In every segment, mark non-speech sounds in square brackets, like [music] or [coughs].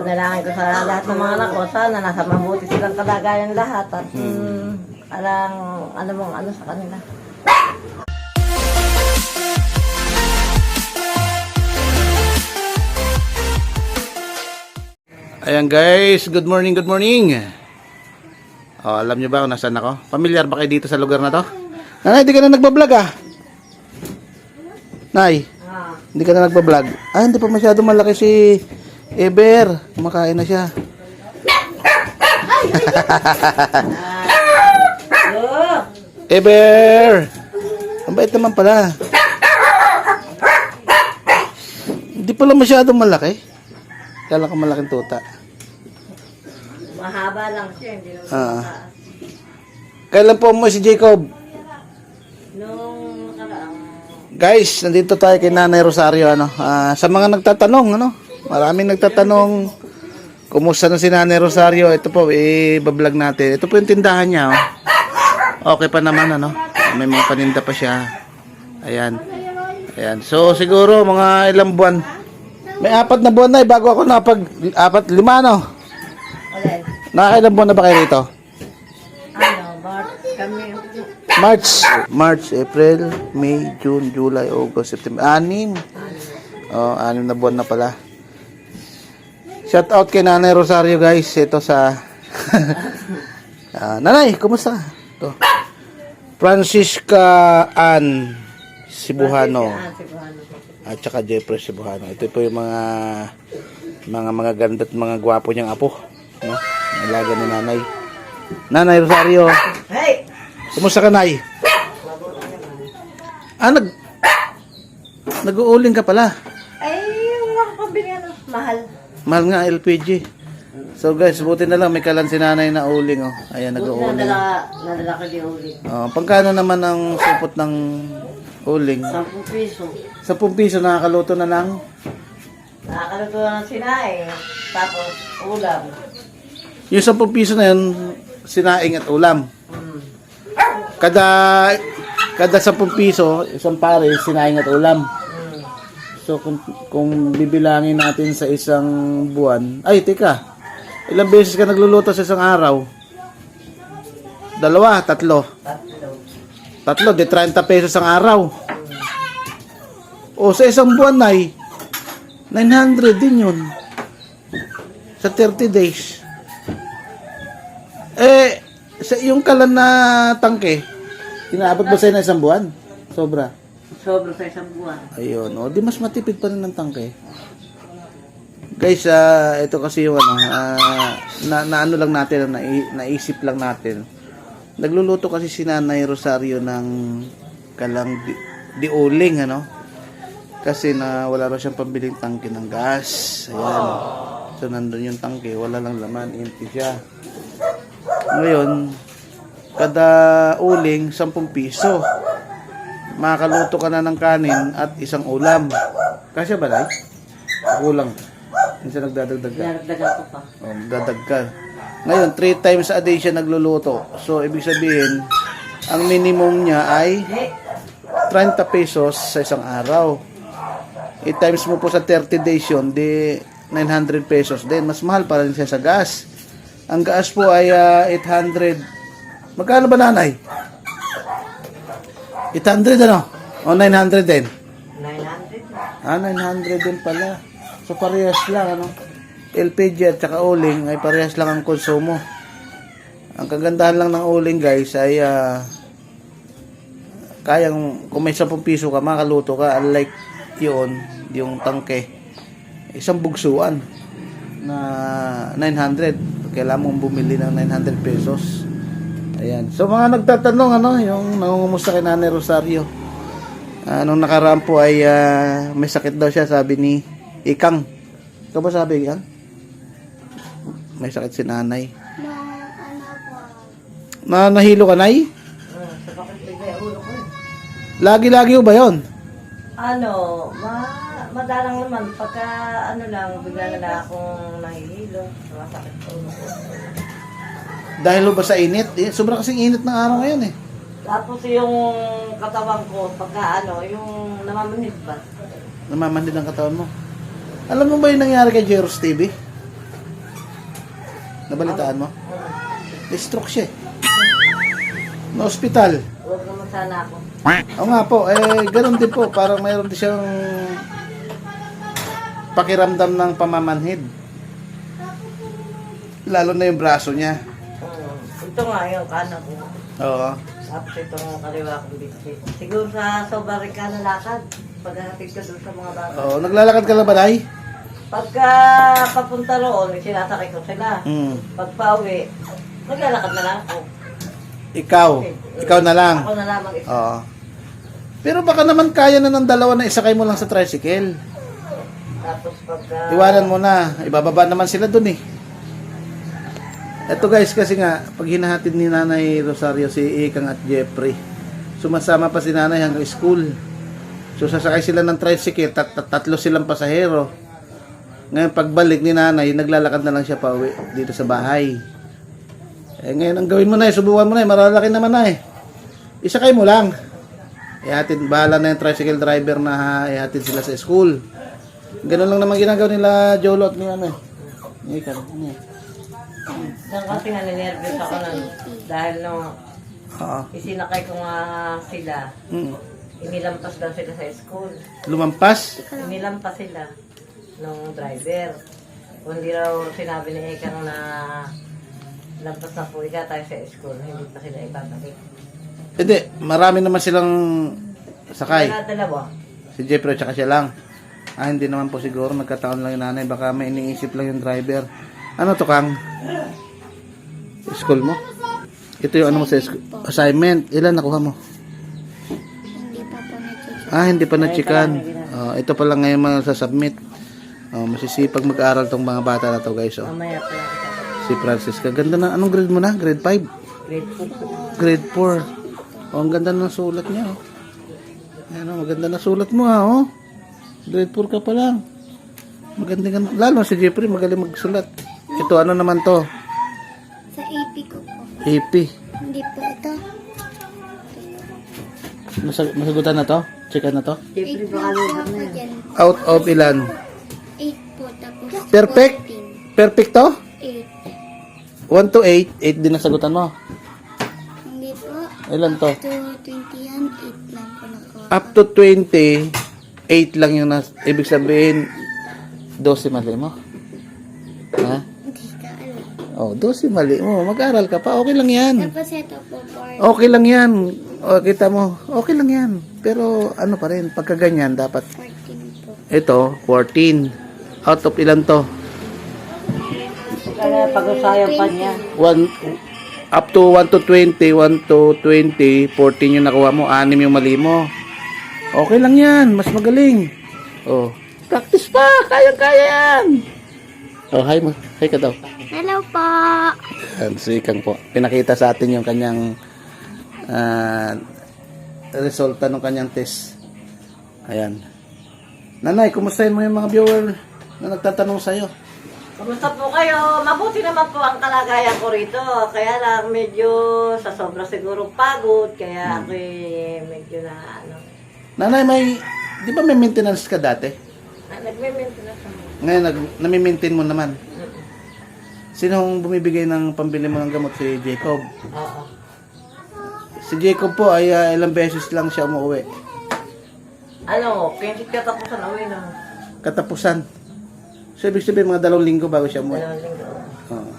Panalangin ko sa lahat ng mga anak ko, sana nasa mabuti silang kalagayan lahat at mm, alang, ano mong ano sa kanila. Ayan guys, good morning, good morning. Oh, alam niyo ba kung nasaan ako? Pamilyar ba kayo dito sa lugar na to? Nanay, hindi ka na nagbablog ah. Nay, Ah, hindi ka na nagbablog. Ah, hindi pa masyado malaki si Eber. Kumakain na siya. [laughs] Eber! Ang bait naman pala. Hindi pala masyado malaki. Kala ka malaking tuta. mahaba lang siya, hindi naman Ah. Kailan po mo si Jacob? Nung nakaraang, Guys, nandito tayo kay Nanay Rosario ano. Ah, sa mga nagtatanong ano, maraming nagtatanong kumusta na si Nanay Rosario. Ito po i-vlog natin. Ito po yung tindahan niya oh. Okay pa naman ano. May mga paninda pa siya. Ayan. Ayan. So siguro mga ilang buwan. May apat na buwan na eh, bago ako napag apat lima no. alin, Nakakailang buwan na ba kayo rito? ano, Bart, kami, March, March, April, May, June, July, August, September. Anim. Oh, anim na buwan na pala. Shout out kay Nanay Rosario guys. Ito sa [laughs] Ah, Nanay, kumusta? Ito. Francisca Ann Sibuhano siguro. at saka Jeffrey Sibuhano. Ito po yung mga mga mga ganda at mga gwapo niyang apo, no? Alaga ni Nanay. Nanay Rosario, Hey! Kumusta ka, Nay? Ah, nag... Nag-uuling ka pala. Ay, yung mga pambili, ano, mahal. Mahal nga LPG. So guys, buti na lang may kalan si nanay na uling oh. Ayan, nag-uuling. nadala, nadala di uli. Oh, pagkano naman ang supot ng uling? 10 piso. 10 piso nakakaluto na ng Nakakaluto na ng sinaing. Tapos, ulam. yung 10 piso na yun, sinaing at ulam. Mm. Kada kada 10 piso, isang pare, sinaing at ulam. So kung, kung bibilangin natin sa isang buwan, ay teka, ilang beses ka nagluluto sa isang araw? Dalawa, tatlo. Tatlo. De 30 pesos ang araw. O sa isang buwan ay 900 din yun. Sa 30 days. Eh, sa yung kalan na tangke, inaabot ba sa'yo na isang buwan? Sobra. Sobra sa isang buwan. Ayun, o di mas matipid pa rin ng tangke. Guys, ah, ito kasi yung ano, ah, na, na ano lang natin, na, naisip lang natin. Nagluluto kasi si Nanay Rosario ng kalang di, di uling, ano? Kasi na wala raw siyang pambiling tangke ng gas. Ayan. So, nandun yung tangke, wala lang laman, empty siya. Ngayon, kada uling, 10 piso makakaluto ka na ng kanin at isang ulam. Kasya ba, Nay? Kulang. Minsan nagdadagdag ka. Ko pa. Oh, nagdadag ka. Ngayon, 3 times a day siya nagluluto. So, ibig sabihin, ang minimum niya ay Hey! 30 pesos sa isang araw. I times mo po sa 30 days yun, di 900 pesos din. Mas mahal pa rin siya sa gas. Ang gas po ay ah, 800. Magkano ba nanay? 800 ano? O 900 din? 900 na. Ah, 900 din pala. So parehas lang ano. LPG at saka uling ay parehas lang ang konsumo. Ang kagandahan lang ng uling guys ay ah, kayang kung may 10 piso ka makaluto ka unlike yun yung tangke isang bugsuan na 900 kailangan mong bumili ng 900 pesos ayan so mga nagtatanong ano yung nangungumusta kay Nanay Rosario Ah, nung nakaraan po ay ah, may sakit daw siya sabi ni Ikang ikaw ba sabi Ikang? may sakit si nanay na nahilo ka nay? Hmm, sa ulo ko lagi-lagi ba yon? Ano, ma madalang naman. Pagka ano lang, bigla na akong nahihilo. Masakit ulo ko. Dahil ba sa init? Eh, sobra kasing init ng araw ngayon eh Tapos yung katawan ko, pagka ano, yung namamanhid ba? namamanid ang katawan mo alam mo ba yung nangyari kay Jeros TV? Nabalitaan mo? Na-stroke siya. eh. Na hospital. Huwag naman sana ako. Oo nga po, eh, ganun din po. Parang mayroon din siyang pakiramdam ng pamamanhid. Lalo na yung braso niya. Ito nga yung kanan ko. Oo. Tapos itong kaliwa kong bitbit. Siguro sa sobrang ka na lakad. Paghahatid ka doon sa mga bata. Oo. Naglalakad ka lang ba, Day? Pagka papunta roon, sinasakay ko sila. Hmm. Pag pauwi, maglalakad na lang ako. Ikaw. Ikaw na lang. Ako na lamang isa. Oo. Pero baka naman kaya na ng dalawa na isakay mo lang sa tricycle. Tapos pagka... Iwanan mo na. Ibababa naman sila dun eh. Ito guys, kasi nga, pag hinahatid ni Nanay Rosario si Ikang at Jeffrey, sumasama pa si Nanay hanggang school. So sasakay sila ng tricycle, tat tat- tatlo silang pasahero. Ngayon pagbalik ni Nanay, naglalakad na lang siya pa uwi dito sa bahay. Eh ngayon ang gawin mo na eh, subukan mo na eh, maralaki naman na eh. Isakay mo lang. Ihatid, bahala na yung tricycle driver na ihatid sila sa school. Ganun lang naman ginagawa nila Jolo at ni ano eh. Ikan. Ano eh. Nang kasi nga ninervous ako nun. Dahil nung Oo. isinakay ko nga sila, Mm. inilampas daw sila sa school. Lumampas. Inilampas sila nung driver. Kung di raw sinabi ni Ekang na lampas na po ika tayo sa school, hindi pa sila ibabalik. Hindi, marami naman silang sakay. Kaya dalawa. Si Jeffrey at saka siya lang. Ah, hindi naman po siguro. Nagkataon lang yung nanay. Baka may iniisip lang yung driver. Ano to, Kang? School mo? Ito yung ano mo sa school. Assignment. Ilan nakuha mo? Hindi pa po na Ah, hindi pa na-checkan. Oh, ito pa lang ngayon mga sasubmit. Oh, masisipag mag-aral tong mga bata na to, guys. Oh. Mamaya pa lang ika. Si Francisca. Ganda na. Anong grade mo na? Grade 5? Grade 4. Grade 4. Oh, ang ganda ng sulat niya. Oh. Ayan, oh, maganda na sulat mo ha. Oh. Grade 4 ka pa lang. Maganda ka. Lalo si Jeffrey magaling magsulat. Ito ano naman to? Sa AP ko po. AP. Hindi po ito. Masag masagutan na to? Checkan na to? Siyempre 8 baka lugar na yan. Out of ilan? 8 po. Tapos Perfect? 14. Perfect to? 8. 1 to 8. 8 din nasagutan mo. Hindi po. Ilan to? To 20 yan. 8 lang po nakuha. Up to 20, 8 lang yung nas... Ibig sabihin, 12 mali mo. Ha? Oh, 12 mali mo. Mag-aral ka pa. Okay lang yan. Tapos ito po for Okay lang yan. O, kita mo, okay lang yan. Pero ano pa rin, pagka ganyan, dapat 14 po. ito, 14. Out of ilan to? Kaya pag-usayan pa niya. One, up to 1 to 20, 1 to 20, 14 yung nakuha mo, 6 yung mali mo. Okay lang yan, mas magaling. Oh, practice pa, kaya-kaya yan. Oh, hi mo. Hi ka daw. Hello po. Yan, si Ikang po. Pinakita sa atin yung kanyang ah, resulta ng kanyang test. Ayan. Nanay, kumustahin mo yung mga viewer na nagtatanong sa'yo? Kumusta po kayo? Mabuti naman po ang kalagayan ko rito. Kaya lang medyo sa sobra siguro pagod. Kaya ako medyo na ano. Nanay, may, di ba may maintenance ka dati? na- Nagme-maintenance ako. Ngayon, nag, nami-maintain mo naman. Sinong bumibigay ng pambili mo ng gamot si Jacob? Oo. Si Jacob po ay ah, ilang beses lang siya umuwi. Ano, 20 katapusan away na. Katapusan. So, ibig sabihin mga dalawang linggo bago siya umuwi. Dalawang linggo. Oo.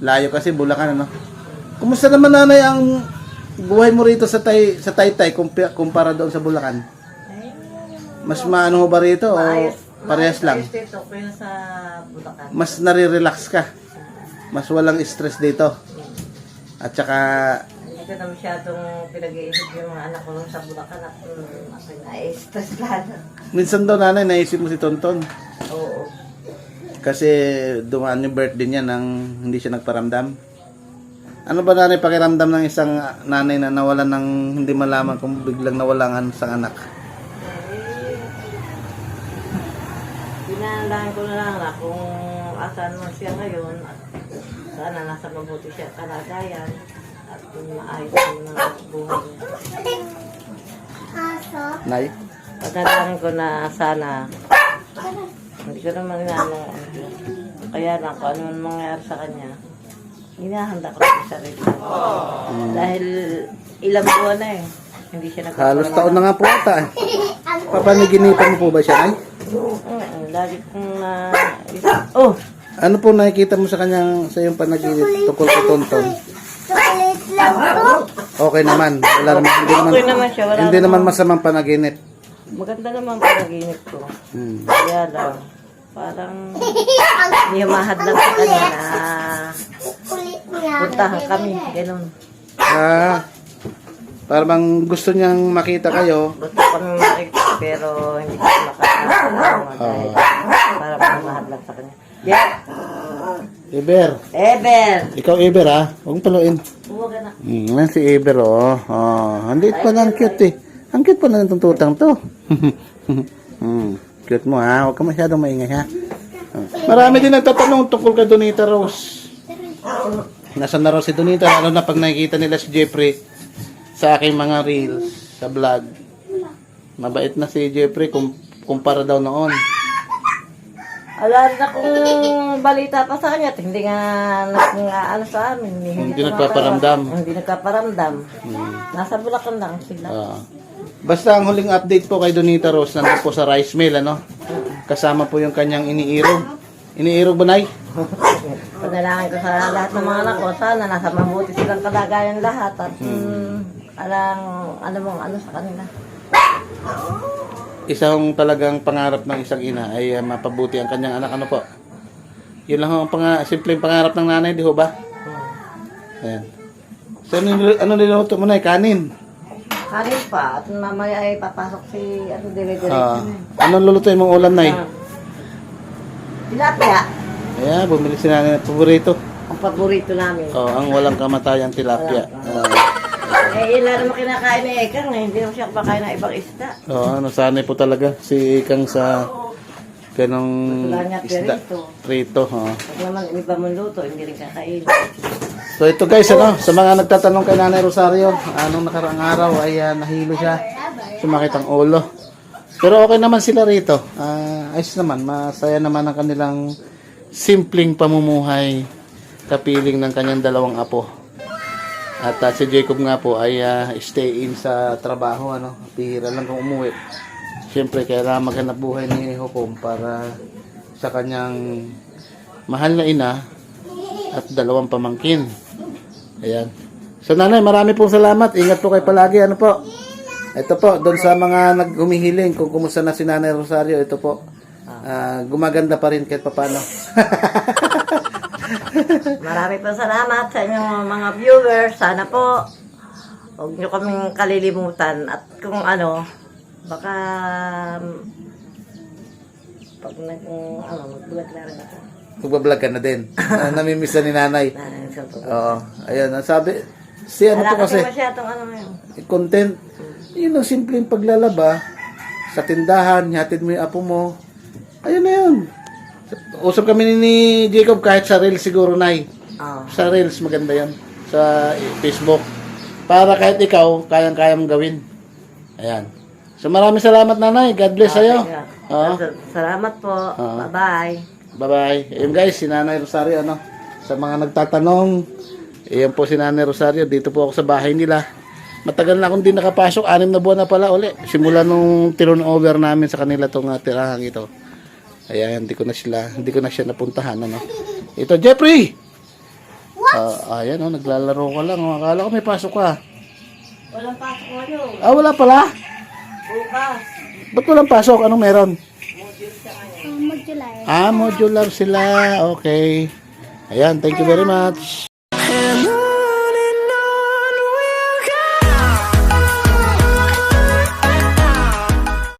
Layo kasi Bulacan ano. Kumusta naman nanay ang buhay mo rito sa tay sa Taytay kumpi- kumpara doon sa Bulacan? Mas maano ho ba rito o. parehas lang? Kaya sa Bulacan. Mas nare-relax ka. Mas walang stress dito. At saka Hindi ko na masyadong pinag-iisip yung mga anak ko nung sa Bulacan at um, ako na-stress [laughs] lalo. minsan daw nanay naisip mo si Tonton Oo. kasi dumaan yung birthday niya nang hindi siya nagparamdam. Ano ba nanay pakiramdam ng isang nanay na nawalan ng hindi malaman kung biglang nawalan ang isang anak? Pinahandaan ko na lang na kung asan man siya ngayon at sana nasa mabuti siya kalagayan at kung maayos mo na buhay niya. Nay? Pagkadaan ko na sana hindi ko naman inaano kaya lang kung ano man mangyari sa kanya Hinahanda ko sa sarili. Dahil ilang buwan na eh. Hindi siya nagpaparamdam. Halos taon na nga po ata eh. [laughs] Papanaginipan mo po ba siya, Nay? Oo, lagi kong na... [coughs] oh! Ano po nakikita mo sa kanyang sa iyong panaginip tungkol kay Tonton? Chocolate lang po. Okay naman. Wala naman hindi naman, Okay naman siya, wala hindi naman. masamang panaginip. Maganda naman panaginip ko. Hmm. Kaya lang, parang hindi humahad lang sa kanya na puntahan kami. Ganun. Ah, para bang gusto niyang makita kayo. Gusto ko nang makikita pero hindi ko makakasama dahil para humahad lang sa kanya. Yeah! Eber. Eber! Ikaw Eber ha. Huwag mong paluin. Huwag na. Hmm, yan si Eber oh. Oh, ang liit pa na ang cute eh. Ang cute pa na ng tutang to. [laughs] hmm, cute mo ha. Huwag ka masyadong maingay ha. Oh. Marami din nagtatanong tungkol kay Donita Rose. Nasaan na raw si Donita lalo na pag nakikita nila si Jeffrey sa aking mga reels, sa vlog. Mabait na si Jeffrey kum kumpara daw noon. Wala rin akong balita pa sa kanya hindi nga nag ano sa amin. Hindi nagpaparamdam. Hindi nagpaparamdam. Nasa Bulacan lang sila. Ah. basta ang huling update po kay Donita Rose nandun po sa rice mill ano. Kasama po yung kanyang iniirog. Iniirog ba nay? [laughs] Panalangin ko sa lahat ng mga anak ko, sana nasa mabuti silang kalagayan lahat at mm, alang ano mong ano sa kanila. Isang talagang pangarap ng isang ina ay ah, mapabuti ang kanyang anak ano po. Yun lang ang pang simpleng pangarap ng nanay, di ho ba? Ayan. So, ano, ano niluto mo na kanin? Kanin pa at mamaya ay papasok si ano dire-dire. Ah, anong lulutuin mong ulam nay? Tilapia, Ayan, bumili si nanay ng paborito. ang paborito namin. Oh, ang walang kamatayang tilapia. Eh, yun lang naman kinakain ni Ekang, eh. hindi naman siya kumakain ng ibang isda. Oo, oh, nasanay po talaga si Ikang sa ganong Wala niya isda. perito. Prito, oh. Pag naman iba mong luto, hindi rin kakain. So ito guys, ano, sa mga nagtatanong kay Nanay Rosario, anong nakaraang araw ay ah, nahilo siya. Sumakit ang ulo. Pero okay naman sila rito. Ah, ayos naman, masaya naman ang kanilang simpleng pamumuhay kapiling ng kanyang dalawang apo. At ah, si Jacob nga po ay ah, stay in sa trabaho, ano, pihira lang kung umuwi. Siyempre, kailangan maghanap buhay ni Hukom para sa kanyang mahal na ina at dalawang pamangkin. Ayan. So nanay, marami pong salamat. Ingat po kayo palagi. Ano po? Ito po, doon sa mga naghumihiling kung kumusta na si Nanay Rosario, ito po. Ah, gumaganda pa rin kahit papano. [laughs] Marami po salamat sa inyong mga viewers. Sana po, huwag nyo kaming kalilimutan. At kung ano, baka pag nag, ano, magbulag na rin ako. Magbablog ka na din. [laughs] Namimiss na ni Nanay. Oo. Ayun, ang sabi, si ano po kasi kasi, masyadong ano ngayon. content, yun ang simpleng paglalaba sa tindahan, hatid mo yung apo mo. Ayun na yun. Usap kami ni Jacob kahit sa Reels siguro, Nay. Oh. Sa Reels, maganda yan. Sa Facebook. Para kahit ikaw, kayang-kaya mong gawin. Ayan. So maraming salamat, Nanay. God bless sa'yo. Oo. Salamat po. Oo. Bye-bye. Bye-bye. Ayun guys, si Nanay Rosario, ano. Sa mga nagtatanong, ayan po si Nanay Rosario. Dito po ako sa bahay nila. Matagal na akong di nakapasok. Anim na buwan na pala uli. Simula nung turnover namin sa kanila itong uh, tirahan ito. Ayan, hindi ko na sila, hindi ko na siya napuntahan, ano. Ito, Jeffrey! What? ayan, oh, naglalaro ka lang. Oh. Akala ko may pasok ka. Walang pasok ngayon. Ah, wala pala. Bukas. Ba't walang pasok? Anong meron? Modular. Ah, modular sila. Okay. Ayan, thank you very much. And